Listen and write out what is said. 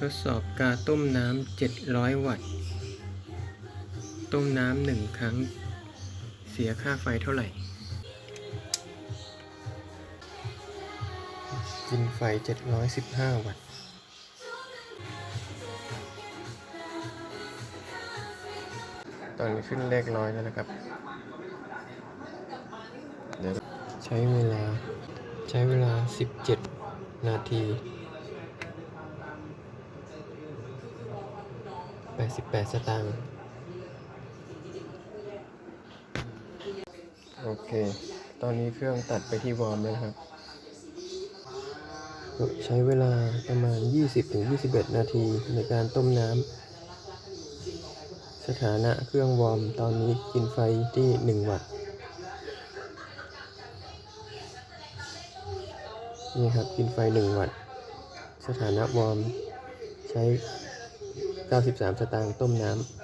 ทดสอบกาต้มน้ำ 700 วัตต์ ต้มน้ำหนึ่งครั้ง เสียค่าไฟเท่าไหร่ กินไฟ 715 วัตต์ ตอนนี้ขึ้นเลขร้อยแล้วนะครับเดี๋ยวใช้เวลาใช้เวลา 17 นาที 88 สตางค์ โอเค ตอนนี้เครื่องตัดไปที่วอร์มแล้วนะครับ ใช้เวลาประมาณ 20-21 นาทีในการต้มน้ำ สถานะเครื่องวอร์มตอนนี้กินไฟที่ 1 วัตต์ นี่ครับ กินไฟ 1 วัตต์ สถานะวอร์มใช้ 93 สตางค์ต้มน้ำ